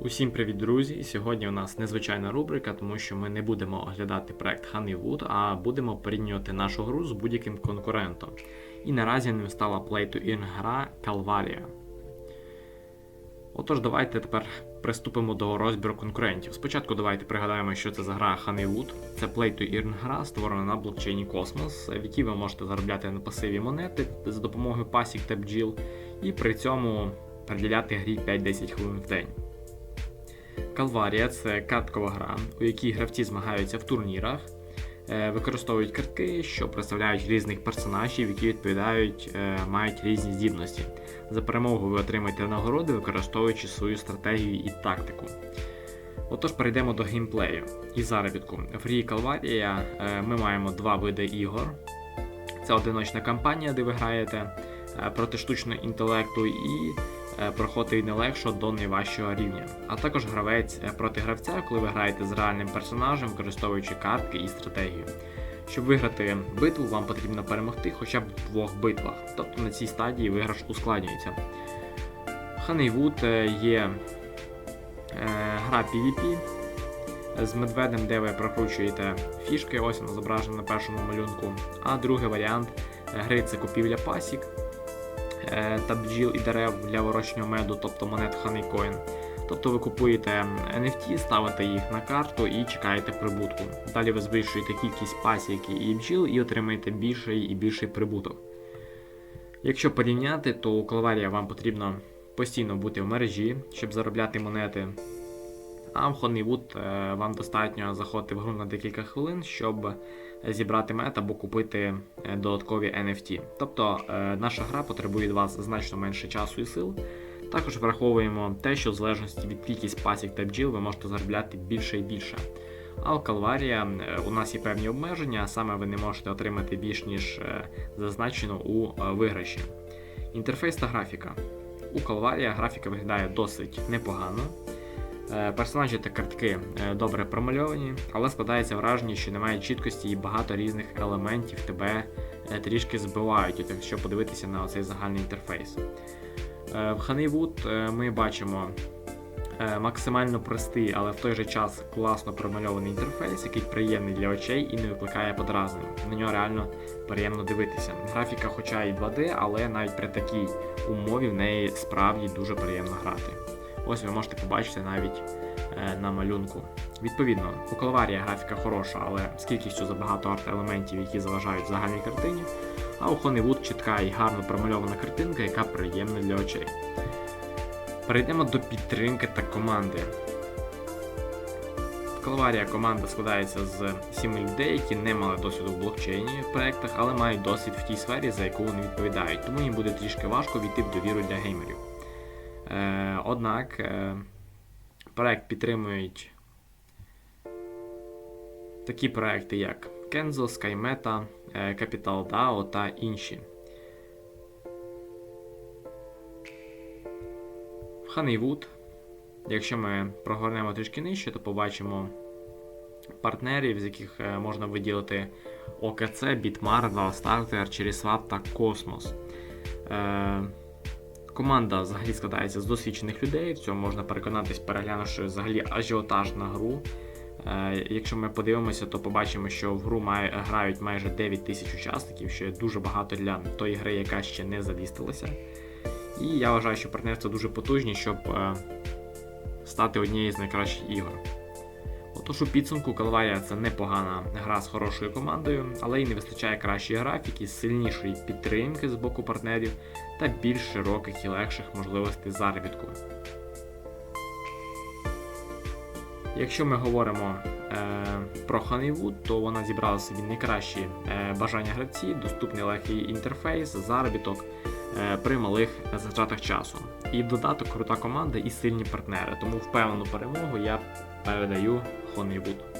Усім привіт, друзі! Сьогодні у нас незвичайна рубрика, тому що ми не будемо оглядати проект Honeywood, а будемо порівнювати нашу гру з будь-яким конкурентом. І наразі ним стала Play to Earn гра Calvaria. Отож, давайте тепер приступимо до розбіру конкурентів. Спочатку давайте пригадаємо, що це за гра Honeywood. Це Play to Earn гра, створена на блокчейні Cosmos, в якій ви можете заробляти на пасиві монети за допомогою пасік та бджіл, і при цьому приділяти грі 5-10 хвилин в день. Калварія це карткова гра, у якій гравці змагаються в турнірах, е, використовують картки, що представляють різних персонажів, які відповідають, е, мають різні здібності. За перемогу ви отримаєте нагороди, використовуючи свою стратегію і тактику. Отож, перейдемо до геймплею і заробітку. В грі Калварія е, ми маємо два види ігор. Це одиночна кампанія, де ви граєте проти штучного інтелекту, і е, проходить не легше до найважчого рівня. А також гравець е, проти гравця, коли ви граєте з реальним персонажем, використовуючи картки і стратегію. Щоб виграти битву, вам потрібно перемогти хоча б в двох битвах, тобто на цій стадії виграш ускладнюється. Honeywood е, є гра PvP з медведем, де ви прокручуєте фішки, ось воно зображено на першому малюнку. А другий варіант гри це купівля пасік та бджіл і дерев для вирощення меду, тобто монет Honeycoin. Тобто ви купуєте NFT, ставите їх на карту і чекаєте прибутку. Далі ви збільшуєте кількість пасік і бджіл і отримаєте більший і більший прибуток. Якщо порівняти, то у Клаварія вам потрібно постійно бути в мережі, щоб заробляти монети. В Honeywood е, вам достатньо заходити в гру на декілька хвилин, щоб зібрати мет або купити е, додаткові NFT. Тобто е, наша гра потребує від вас значно менше часу і сил. Також враховуємо те, що в залежності від кількість пасік та бджіл ви можете заробляти більше і більше. А у е, у нас є певні обмеження, саме ви не можете отримати більш ніж зазначено у виграші. Інтерфейс та графіка. У Calvaria графіка виглядає досить непогано. Е, Персонажі та картки е, добре промальовані, але складається враження, що немає чіткості і багато різних елементів тебе е, трішки збивають, якщо подивитися на цей загальний інтерфейс. В Honeywood ми бачимо максимально простий, але в той же час класно промальований інтерфейс, який приємний для очей і не викликає подразнень. На нього реально приємно дивитися. Графіка, хоча і 2D, але навіть при такій умові в неї справді дуже приємно грати. Ось ви можете побачити навіть е, на малюнку. Відповідно, у Calvaria графіка хороша, але з кількістю забагато арт-елементів, які заважають загальній картині. А у Honeywood чітка і гарно промальована картинка, яка приємна для очей. Перейдемо до підтримки та команди. В команда складається з 7 людей, які не мали досвіду в блокчейні в проєктах, але мають досвід в тій сфері, за яку вони відповідають, тому їм буде трішки важко війти в довіру для геймерів. Е, однак е, проект підтримують такі проекти, як Kenzo, SkyMeta, е, Capital DAO та інші. Honeywood, якщо ми прогорнемо трішки нижче, то побачимо партнерів, з яких можна виділити ОКЦ, OKC, Bitmart, Valstarter, CherrySwap та Cosmos. Команда взагалі складається з досвідчених людей. В цьому можна переконатись, переглянувши взагалі ажіотаж на гру. Е, якщо ми подивимося, то побачимо, що в гру має, грають майже 9 тисяч учасників, що є дуже багато для тої гри, яка ще не залістилася. І я вважаю, що партнерство дуже потужні, щоб е, стати однією з найкращих ігор. Отож, у підсумку Calvaria це непогана гра з хорошою командою, але й не вистачає кращої графіки, сильнішої підтримки з боку партнерів та більш широких і легших можливостей заробітку. Якщо ми говоримо е, про Honeywood, то вона зібрала собі найкращі е, бажання гравців, доступний легкий інтерфейс, заробіток е, при малих затратах часу. І в додаток крута команда і сильні партнери. Тому впевнену перемогу я передаю Honeywood.